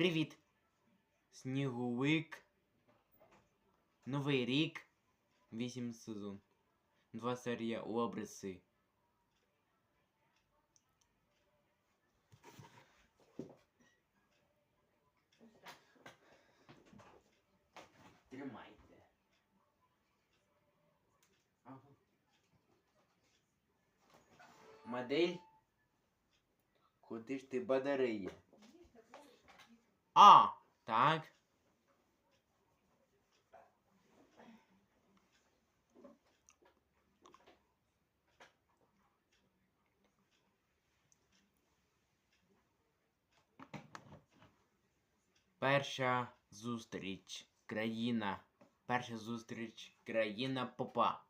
Привіт! Сніговик. Новий рік. Вісім сезон. Два серія обриси. Тримайте. Ага. Модель? Куди ж ти батарея? А, так. Перша зустріч. Країна. Перша зустріч. Країна попа.